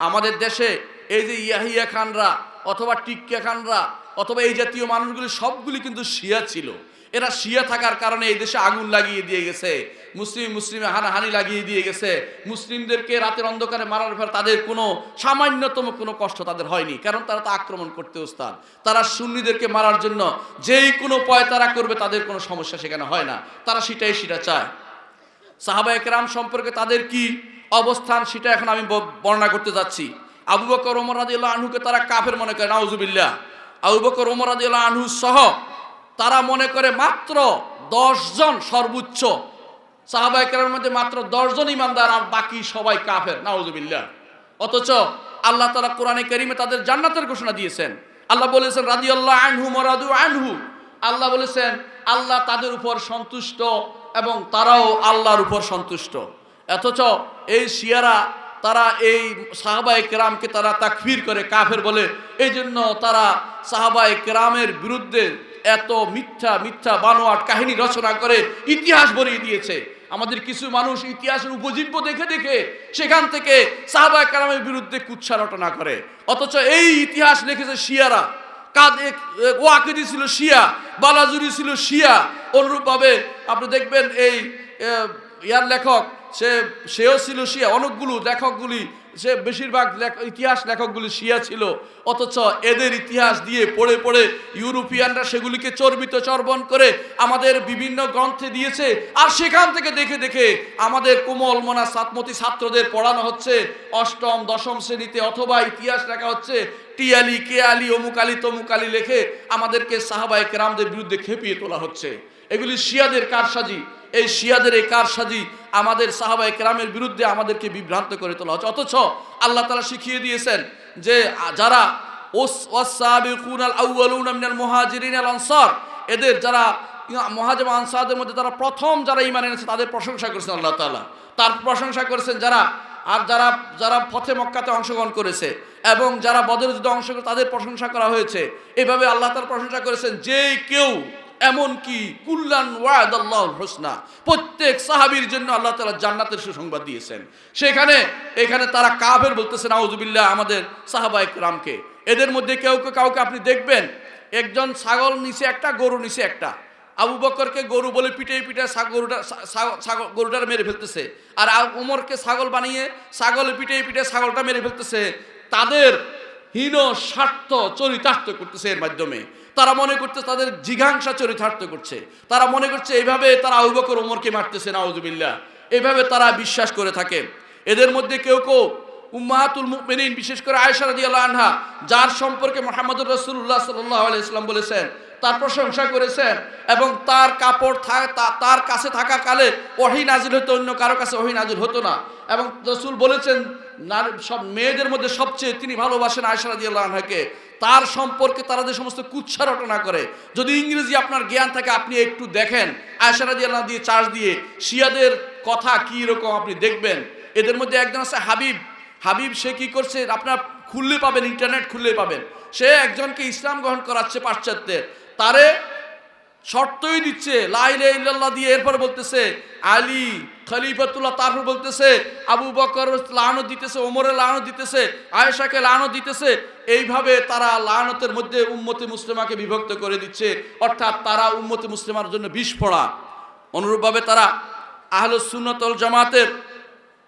আমাদের দেশে এই যে ইয়াহিয়া খানরা অথবা টিক্কা খানরা অথবা এই জাতীয় মানুষগুলি সবগুলি কিন্তু শিয়া ছিল। এরা শিয়া থাকার কারণে এই দেশে আগুন লাগিয়ে দিয়ে গেছে। মুসলিম, মুসলিমে হানাহানি লাগিয়ে দিয়ে গেছে। মুসলিমদেরকে রাতের অন্ধকারে মারার পর তাদের কোনো সামান্যতম কোনো কষ্ট তাদের হয়নি, কারণ তারা তো আক্রমণ করতে ওস্তাদ তারা সুন্নিদেরকে মারার জন্য যেই কোনো পয় তারা করবে তাদের কোনো সমস্যা সেখানে হয় না। তারা সেটাই সেটা চায়। সাহাবা একরাম সম্পর্কে তাদের কি অবস্থান, সেটা এখন আমি বর্ণনা করতে যাচ্ছি। আবু বকর, ওমর আনহুকে তারা কাফের মনে করে, নাউজুবিল্লাহ। আবু বকর, ওমর আনহু সহ তারা মনে করে মাত্র জন সর্বোচ্চ। সাহাবা একরামের মধ্যে মাত্র জন ইমানদার আর বাকি সবাই কাফের, নাউজুবিল্লাহ। অথচ আল্লাহ তাআলা কোরআনে কারিমে তাদের জান্নাতের ঘোষণা দিয়েছেন। আল্লাহ বলেছেন রাজি আল্লাহ আনহু মরাদু আনহু। আল্লাহ বলেছেন, আল্লাহ তাদের উপর সন্তুষ্ট এবং তারাও আল্লাহর উপর সন্তুষ্ট। অথচ এই শিয়ারা, তারা এই সাহাবাই কেরামকে তারা তাকফির করে, কাফের বলে। এই জন্য তারা সাহাবাই কেরামের বিরুদ্ধে এত মিথ্যা মিথ্যা বানোয়াট কাহিনী রচনা করে ইতিহাস ভরিয়ে দিয়েছে। আমাদের কিছু মানুষ ইতিহাসের উপজীব্য দেখে দেখে সেখান থেকে সাহাবাই কেরামের বিরুদ্ধে কুচ্ছা রটনা করে। অথচ এই ইতিহাস লিখেছে শিয়ারা। কাদে ওয়াকিদি ছিল শিয়া, বালাজুরি ছিল শিয়া। অনুরূপভাবে আপনি দেখবেন এই ইয়ার লেখক সে, সেও ছিল শিয়া। অনেকগুলো লেখকগুলি, সে বেশিরভাগ ইতিহাস লেখকগুলি শিয়া ছিল। অথচ এদের ইতিহাস দিয়ে পড়ে পড়ে ইউরোপিয়ানরা সেগুলিকে চর্বিত, চর্বণ করে আমাদের বিভিন্ন গ্রন্থে দিয়েছে। আর সেখান থেকে দেখে দেখে আমাদের কোমল মনা সাতমতি ছাত্রদের পড়ানো হচ্ছে। অষ্টম, দশম শ্রেণীতে অথবা ইতিহাস লেখা হচ্ছে। টিয়ালি, কেয়ালি, অমুক আলী, তমুক আলী লেখে আমাদেরকে সাহাবায় কেরামদের বিরুদ্ধে খেপিয়ে তোলা হচ্ছে। এগুলি শিয়াদের কারসাজি। এই শিয়াদের এই কারসাজি আমাদের সাহাবায় কেরামের বিরুদ্ধে আমাদেরকে বিভ্রান্ত করে তোলা হচ্ছে। অথচ আল্লাহ তালা শিখিয়ে দিয়েছেন যে, যারা আনসার, এদের যারা মহাজম আনসারদের মধ্যে যারা প্রথম যারা ইমান এনেছে, তাদের প্রশংসা করেছেন আল্লাহ তালা তার প্রশংসা করেছেন যারা, আর যারা যারা পথে মক্কাতে অংশগ্রহণ করেছে এবং যারা বদর অংশগ্রহণ তাদের প্রশংসা করা হয়েছে। এভাবে আল্লাহ তার প্রশংসা করেছেন যে কেউ এমন কি কুল্লান ওয়াদ আল্লাহ হোসনা, প্রত্যেক সাহাবীর জন্য আল্লাহ তালা জান্নাতের সুসংবাদ দিয়েছেন। সেখানে, এখানে তারা কাফের বলতেছেন আউজুবিল্লাহ আমাদের সাহাবাইক রামকে এদের মধ্যে কেউ কেউ কাউকে আপনি দেখবেন? একজন ছাগল নিচে একটা, গরু নিচে একটা। আবু বকরকে গরু বলে পিটে পিটে গরুটা গরুটার মেরে ফেলতেছে। আর উমরকে ছাগল বানিয়ে ছাগল পিটে পিটে ছাগলটা মেরে ফেলতেছে। তাদের হীন স্বার্থ চরিতার্থ করতেছে এর মাধ্যমে। তারা মনে করছে তাদের জিঘাংসা চরিতার্থ করছে। তারা মনে করছে এইভাবে তারা আবু ওমরকে মারতেছে, নাউজুবিল্লাহ। এভাবে তারা বিশ্বাস করে থাকে। এদের মধ্যে কেউ কেউ উম্মাহাতুল মুমিনিন, বিশেষ করে আয়েশা রাদিয়াল্লাহু আনহা, যার সম্পর্কে মুহাম্মদুর রাসূলুল্লাহ সাল্লাল্লাহু আলাইহি সাল্লাম বলেছেন, তার প্রশংসা করেছেন এবং তার কাপড় তার কাছে থাকা কালে ওহি নাজিল হতো অন্য কারও কাছে ওহি নাজিল হতো না। এবং রসুল বলেছেন নারী সব মেয়েদের মধ্যে সবচেয়ে তিনি ভালোবাসেন আয়সা রাদিয়াল্লাহু আনহাকে। তার সম্পর্কে তারা যে সমস্ত কুচ্ছা রটনা করে, যদি ইংরেজি আপনার জ্ঞান থাকে, আপনি একটু দেখেন। আয়সা রাদিয়াল্লাহু দিয়ে চার্জ দিয়ে শিয়াদের কথা কি রকম আপনি দেখবেন। এদের মধ্যে একজন আছে হাবিব। হাবিব, সে কি করছে? আপনার খুললে পাবেন, ইন্টারনেট খুললে পাবেন। সে একজনকে ইসলাম গ্রহণ করাচ্ছে পাশ্চাত্যের তারে শর্তই দিচ্ছে লাইলে ইল্লাল্লাহ দিয়ে, এরপর বলতেছে, আলী খলিফাতুল্লাহ তারপর বলতেছে, আবু বকর লানত দিতেছে, ওমরের লানত দিতেছে, আয়েশাকে লানত দিতেছে। এইভাবে তারা লানতের মধ্যে উম্মতে মুসলিমাকে বিভক্ত করে দিচ্ছে। অর্থাৎ তারা উম্মতে মুসলিমার জন্য বিষ পড়া। অনুরূপভাবে তারা আহলুস সুন্নতল জামাতের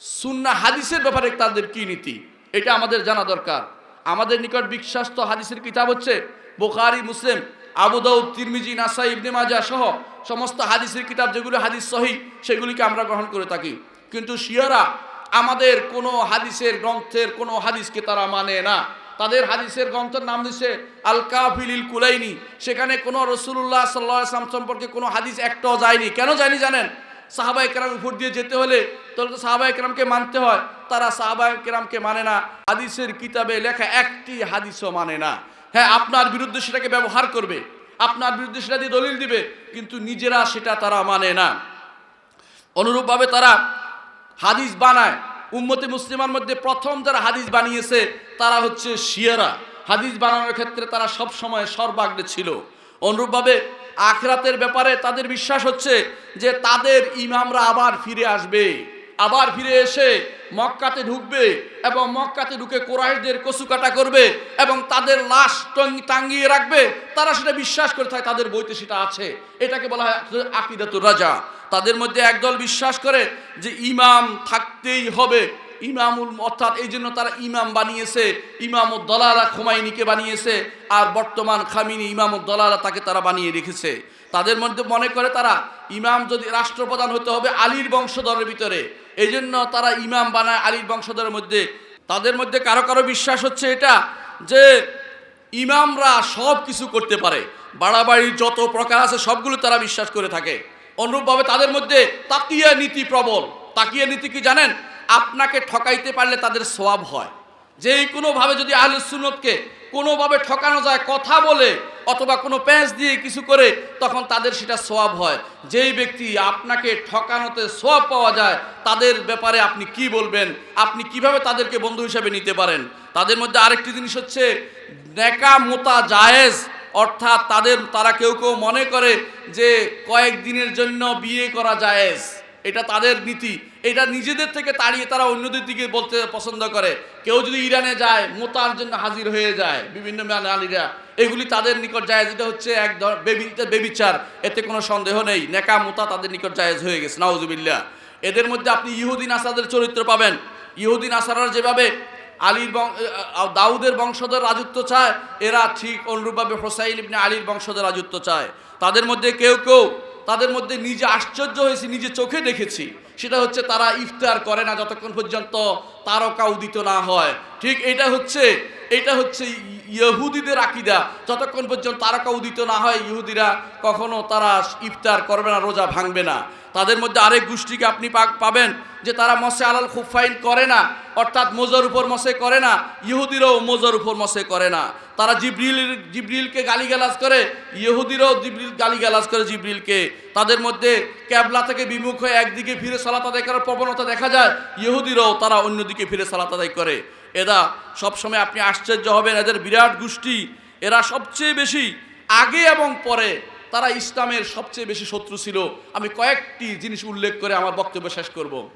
সুন্না হাদিসের ব্যাপারে তাদের কী নীতি? এটা আমাদের জানা দরকার। আমাদের নিকট বিশ্বাস্ত হাদিসের কিতাব হচ্ছে, বোখারি, মুসলিম, আবু দাউদ, তিরমিজি, নাসাই, ইবনে মাজা সহ সমস্ত হাদিসের কিতাব যেগুলো হাদিস সহি, সেগুলিকে আমরা গ্রহণ করে থাকি। কিন্তু শিয়ারা আমাদের কোনো হাদিসের গ্রন্থের কোনো হাদিসকে তারা মানে না। তাদের হাদিসের গ্রন্থের নাম দিচ্ছে আল কাফিলিল কুলাইনি। সেখানে কোনো রসুল্লাহ সাল্লাহ আসলাম সম্পর্কে কোনো হাদিস একটাও যায়নি। কেন যায়নি জানেন? সাহাবাই কেরাম উপর দিয়ে যেতে হলে তাহলে তো সাহাবাই কেরামকে মানতে হয়। তারা সাহাবাই কেরামকে মানে না। হাদিসের কিতাবে লেখা একটি হাদিসও মানে না। হ্যাঁ আপনার বিরুদ্ধে সেটাকে ব্যবহার করবে। আপনার বিরুদ্ধে সেটা দিয়ে দলিল দিবে, কিন্তু নিজেরা সেটা তারা মানে না। অনুরূপভাবে তারা হাদিস বানায়। উম্মতে মুসলিমার মধ্যে প্রথম যারা হাদিস বানিয়েছে, তারা হচ্ছে শিয়ারা। হাদিস বানানোর ক্ষেত্রে তারা সব সময় সর্বাগ্রে ছিল। অনুরূপভাবে আখরাতের ব্যাপারে তাদের বিশ্বাস হচ্ছে যে তাদের ইমামরা আবার ফিরে আসবে। আবার ফিরে এসে মক্কাতে ঢুকবে এবং মক্কাতে ঢুকে কোরআশদের কচুকাটা করবে এবং তাদের লাশ টাঙ্গিয়ে রাখবে। তারা সেটা বিশ্বাস করে থাকে, তাদের বইতে সেটা আছে। এটাকে বলা হয় আকিদাতুর রাজা। তাদের মধ্যে একদল বিশ্বাস করে যে ইমাম থাকতেই হবে। ইমামুল অর্থাৎ এই জন্য তারা ইমাম বানিয়েছে, ইমামুদ দলালা খোমাইনিকে বানিয়েছে, আর বর্তমান খামিনি ইমামুদ দলালা তাকে তারা বানিয়ে রেখেছে। তাদের মধ্যে মনে করে তারা, ইমাম যদি রাষ্ট্রপ্রধান হতে হবে আলীর বংশধরের ভিতরে, এই জন্য তারা ইমাম বানায় আলীর বংশধরের মধ্যে। তাদের মধ্যে কারও কারও বিশ্বাস হচ্ছে এটা, যে ইমামরা সব কিছু করতে পারে, বাড়াবাড়ির যত প্রকার আছে সবগুলো তারা বিশ্বাস করে থাকে। অনুরূপভাবে তাদের মধ্যে তাকিয়া নীতি প্রবল। তাকিয়া নীতি কি জানেন? আপনাকে ঠকাইতে পারলে তাদের সোয়াব হয়। যে কোনোভাবে যদি আহলে সুন্নতকে কোনোভাবে ঠকানো যায়, কথা বলে অথবা কোনো প্যাঁচ দিয়ে কিছু করে, তখন তাদের সেটা সোয়াব হয়। যেই ব্যক্তি আপনাকে ঠকানোতে সোয়াব পাওয়া যায়, তাদের ব্যাপারে আপনি কি বলবেন? আপনি কীভাবে তাদেরকে বন্ধু হিসেবে নিতে পারেন? তাদের মধ্যে আরেকটি জিনিস হচ্ছে, নেকা মোতা জায়েজ, অর্থাৎ তাদের, তারা কেউ কেউ মনে করে যে কয়েকদিনের জন্য বিয়ে করা জায়েজ। এটা তাদের নীতি। এটা নিজেদের থেকে তাড়িয়ে তারা অন্যদের দিকে বলতে পছন্দ করে। কেউ যদি ইরানে যায়, মোতার জন্য হাজির হয়ে যায়, বিভিন্ন আলীরা এগুলি তাদের নিকট জায়েজ। এটা হচ্ছে এক ধর বেবি, এটা বেবিচার। এতে কোনো সন্দেহ নেই। নেকা, মোতা তাদের নিকট জায়েজ হয়ে গেছে। নাউজুবিল্লাহ। এদের মধ্যে আপনি ইহুদিন আসাদের চরিত্র পাবেন। ইহুদিন আসারার যেভাবে আলীর দাউদের বংশধর রাজত্ব চায়, এরা ঠিক অনুরূপভাবে হোসাইল ইবনে আলীর বংশধর রাজত্ব চায়। তাদের মধ্যে কেউ কেউ তাদের মধ্যে নিজে আশ্চর্য হয়েছি, নিজে চোখে দেখেছি। সেটা হচ্ছে তারা ইফতার করে না যতক্ষণ পর্যন্ত তারকা উদিত না হয়। ঠিক এটা হচ্ছে এটা হচ্ছে ইহুদিদের আকিদা। যতক্ষণ পর্যন্ত তারকা উদিত না হয় ইহুদিরা, কখনো তারা ইফতার করবে না, রোজা ভাঙবে না। তাদের মধ্যে আরেক গোষ্ঠীকে আপনি পাবেন যে তারা মসে আলাল খুফাইন করে না, অর্থাৎ মোজার উপর মসে করে না, ইহুদিরাও মোজার উপর মসে করে না। তারা জিব্রিল, জিব্রিলকে গালিগালাজ করে, ইহুদিরাও জিব্রিল গালিগালাজ করে জিব্রিলকে। তাদের মধ্যে ক্যাবলা থেকে বিমুখ হয়ে একদিকে ফিরে সালাত আদায় করার প্রবণতা দেখা যায়, ইহুদিরাও তারা অন্যদিকে ফিরে সালাত আদায় করে। এরা সবসময় আপনি আশ্চর্য হবেন, এদের বিরাট গোষ্ঠী। এরা সবচেয়ে বেশি আগে এবং পরে তারা ইসলামের সবচেয়ে বেশি শত্রু ছিল। আমি কয়েকটি জিনিস উল্লেখ করে আমার বক্তব্য শেষ করব।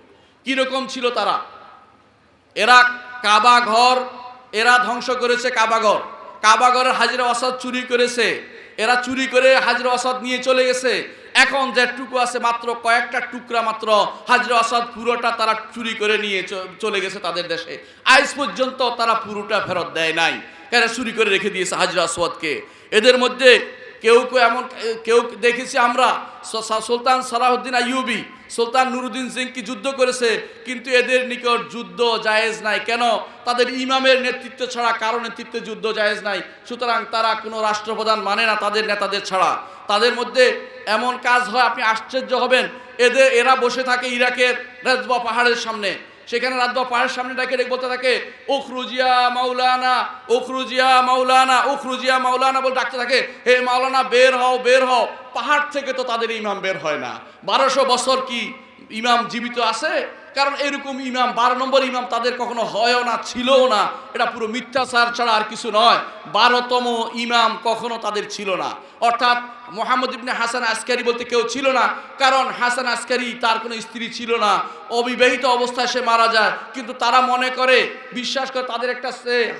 কীরকম ছিল তারা? এরা কাবা ঘর, এরা ধ্বংস করেছে কাবা ঘর। কাবা ঘরের হাজিরা অসাদ চুরি করেছে। এরা চুরি করে হাজিরা আসাদ নিয়ে চলে গেছে। এখন যেটুকু আছে মাত্র কয়েকটা টুকরা মাত্র হাজিরা আসাদ পুরোটা তারা চুরি করে নিয়ে চলে গেছে তাদের দেশে। আজ পর্যন্ত তারা পুরোটা ফেরত দেয় নাই। এরা চুরি করে রেখে দিয়েছে হাজিরা আসওয়াদকে এদের মধ্যে কেউ কেউ এমন কেউ দেখেছি আমরা সুলতান সালাহুদ্দিন আইয়ুবি সুলতান নুরুদ্দিন সিং কি যুদ্ধ করেছে? কিন্তু এদের নিকট যুদ্ধ জায়েজ নাই। কেন? তাদের ইমামের নেতৃত্ব ছাড়া কারও নেতৃত্বে যুদ্ধ জায়েজ নাই। সুতরাং তারা কোনো রাষ্ট্রপ্রধান মানে না তাদের নেতাদের ছাড়া। তাদের মধ্যে এমন কাজ হয়, আপনি আশ্চর্য হবেন। এদের, এরা বসে থাকে ইরাকের রেজবা পাহাড়ের সামনে। সেখানে রাতবা পাহাড়ের সামনে ডাকে রেখে বলতে থাকে, উখরুজিয়া মাওলানা উখরুজিয়া মাওলানা উখরুজিয়া মাওলানা বলে ডাকতে থাকে। হে মাওলানা, বের হও বের হও। পাহাড় থেকে তো তাদের ইমাম বের হয় না। বারোশো বছর কি ইমাম জীবিত আছে? কারণ এরকম ইমাম, বারো নম্বর ইমাম তাদের কখনো হয়ও না, ছিলও না। এটা পুরো মিথ্যাচার ছাড়া আর কিছু নয়। বারোতম ইমাম কখনো তাদের ছিল না। অর্থাৎ মোহাম্মদ ইবনে হাসান আসকারি বলতে কেউ ছিল না, কারণ হাসান আসকারি তার কোনো স্ত্রী ছিল না। অবিবাহিত অবস্থায় সে মারা যায়, কিন্তু তারা মনে করে, বিশ্বাস করে তাদের একটা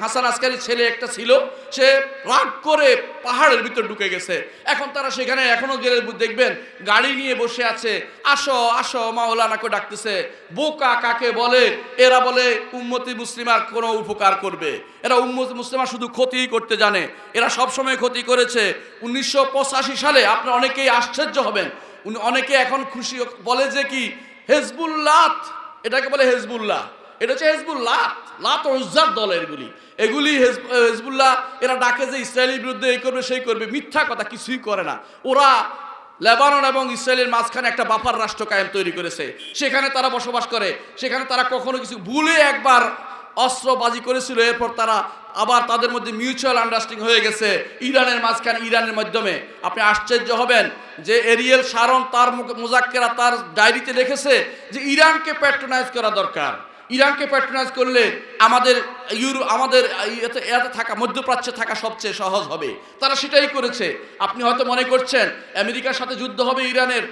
হাসান আসকারি ছেলে একটা ছিল, সে রাগ করে পাহাড়ের ভিতর ঢুকে গেছে। এখন তারা সেখানে এখনও গেলে দেখবেন, গাড়ি নিয়ে বসে আছে, আসো আসো মাওলানাকে ডাকতেছে। বোকা কাকে বলে? এরা বলে, উম্মতি মুসলিমার কোনো উপকার করবে। এরা উম্মতি মুসলিমা শুধু ক্ষতিই করতে জানে। এরা সবসময় ক্ষতি করেছে। উনিশশো সালে আপনি অনেকেই আশ্চর্য হবেন। উনি অনেকে এখন খুশি বলে যে কি? হেজবুল্লাত, এটাকে বলে হেজবুল্লাহ। এটা হচ্ছে হেজবুল্লাহ লাত উজ্জার দল এগুলি এগুলি হেজ- হেজবুল্লাহ, এরা ডাকে যে ইসরায়েলের বিরুদ্ধে এই করবে, সেই করবে। মিথ্যা কথা কিছুই করে না। ওরা লেবানন এবং ইসরায়েলের মাঝখানে একটা বাফার রাষ্ট্র কায়েম তৈরি করেছে। সেখানে তারা বসবাস করে। সেখানে তারা কখনো কিছু ভুলে একবার অস্ত্রবাজি করেছিল। এরপর তারা আবার তাদের মধ্যে মিউচুয়াল আন্ডারস্ট্যান্ডিং হয়ে গেছে। ইরানের মাঝখানে, ইরানের মাধ্যমে। আপনি আশ্চর্য হবেন যে এরিয়েল সারন তার মুজাক্কেরা তার ডায়েরিতে লিখেছে যে ইরানকে প্যাট্রোনাইজ করা দরকার। ইরানকে প্যাট্রোনাইজ করলে আমাদের ইউরো, আমাদের এতে থাকা, মধ্যপ্রাচ্যে থাকা সবচেয়ে সহজ হবে। তারা সেটাই করেছে। আপনি হয়তো মনে করছেন, আমেরিকার সাথে যুদ্ধ হবে ইরানের।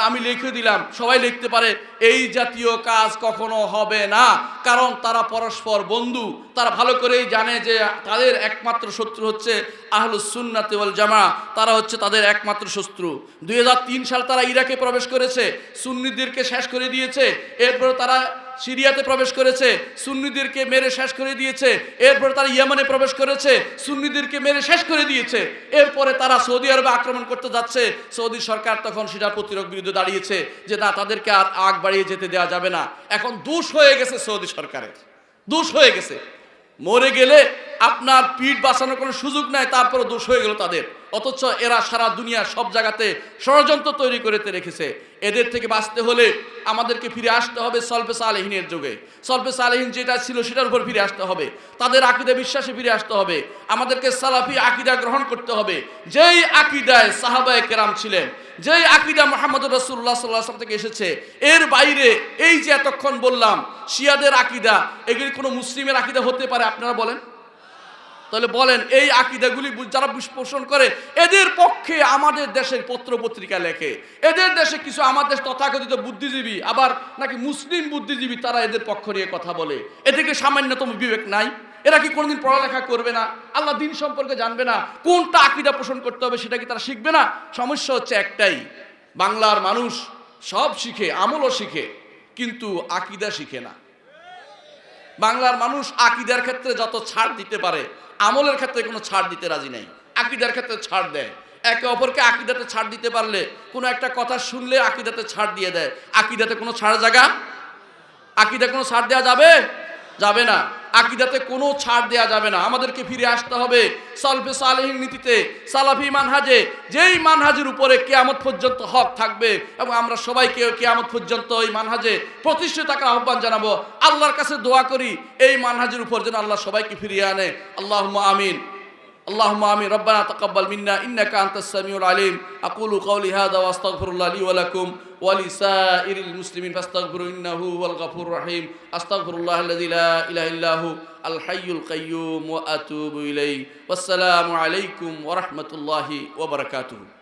আমি লিখে দিলাম, সবাই লিখতে পারে, এই জাতীয় কাজ কখনো হবে না। কারণ তারা পরস্পর বন্ধু। তারা ভালো করেই জানে যে তাদের একমাত্র শত্রু হচ্ছে আহলুস সুন্নাতে ওয়াল জামা তারা হচ্ছে তাদের একমাত্র শত্রু। দুই সাল তারা ইরাকে প্রবেশ করেছে। সুন্নিদেরকে শেষ করে দিয়েছে। এরপরে তারা সিরিয়াতে প্রবেশ করেছে, সুন্নিদেরকে মেরে শেষ করে দিয়েছে, এরপর তারা ইয়েমেনে প্রবেশ করেছে, সুন্নিদেরকে মেরে শেষ করে দিয়েছে, এরপরে তারা সৌদি আরবে আক্রমণ করতে যাচ্ছে, সৌদি সরকার তখন সেটার প্রতিরোধ বিরুদ্ধে দাঁড়িয়েছে যে না, তাদেরকে আর আগ বাড়িয়ে যেতে দেওয়া যাবে না। এখন দোষ হয়ে গেছে সৌদি সরকারের, দোষ হয়ে গেছে। মরে গেলে আপনার পিঠ বাঁচানোর কোনো সুযোগ নাই তারপরে দোষ হয়ে গেল তাদের। অথচ এরা সারা দুনিয়া সব জায়গাতে ষড়যন্ত্র তৈরি করেতে রেখেছে। এদের থেকে বাঁচতে হলে আমাদেরকে ফিরে আসতে হবে সলফে সালেহিনের যুগে। সলফে সালেহিন যেটা ছিল সেটার উপর ফিরে আসতে হবে। তাদের আকিদা বিশ্বাসে ফিরে আসতে হবে। আমাদেরকে সালাফি আকিদা গ্রহণ করতে হবে। যেই আকিদায় সাহাবায়ে কেরাম ছিলেন, যেই আকিদা মোহাম্মদ রসুল্লাহ সাল্লাহ থেকে এসেছে, এর বাইরে এই যে এতক্ষণ বললাম, শিয়াদের আকিদা, এগুলি কোনো মুসলিমের আকিদা হতে পারে, আপনারা বলেন? তাহলে বলেন, এই আকিদাগুলি যারা পোষণ করে, এদের পক্ষে আমাদের দেশের পত্র পত্রিকা লেখে। এদের দেশে কিছু আমাদের তথাকথিত বুদ্ধিজীবী, আবার নাকি মুসলিম বুদ্ধিজীবী, তারা এদের পক্ষ নিয়ে কথা বলে। এদেরকে সামান্যতম বিবেক নাই। এরা কি কোনোদিন পড়ালেখা করবে না? আল্লাহ দিন সম্পর্কে জানবে না। কোনটা আকিদা পোষণ করতে হবে সেটা কি তারা শিখবে না? সমস্যা হচ্ছে একটাই, বাংলার মানুষ সব শিখে, আমলও শিখে, কিন্তু আকিদা শিখে না। বাংলার মানুষ আকিদার ক্ষেত্রে যত ছাড় দিতে পারে আমলের ক্ষেত্রে কোনো ছাড় দিতে রাজি নাই, আকিদার ক্ষেত্রে ছাড় দেয়। একে অপরকে আকিদাতে ছাড় দিতে পারলে কোনো একটা কথা শুনলে আকিদাতে ছাড় দিয়ে দেয়। আকিদাতে কোনো ছাড় জায়গা আকিদা কোনো ছাড় দেওয়া যাবে? যাবে না। আকিদাতে কোনো ছাড় দেওয়া যাবে না আমাদেরকে ফিরে আসতে হবে সলফে সালেহীন নীতিতে সালাফি মানহাজে যেই মানহাজের উপরে কেয়ামত পর্যন্ত হক থাকবে এবং আমরা সবাইকে কেয়ামত পর্যন্ত এই মানহাজে প্রতিষ্ঠিত থাকার আহ্বান জানাবো আল্লাহর কাছে দোয়া করি এই মানহাজের উপর যেন আল্লাহ সবাইকে ফিরিয়ে আনে আল্লাহ আমিন اللهم آمين ربنا تقبل منا إنك أنت السميع العليم أقول قولي هذا وأستغفر الله لي ولكم ولسائر المسلمين فاستغفروا إنه هو الغفور الرحيم. أستغفر الله الذي لا إله إلا هو الحي القيوم وأتوب إليه. والسلام عليكم ورحمة الله وبركاته.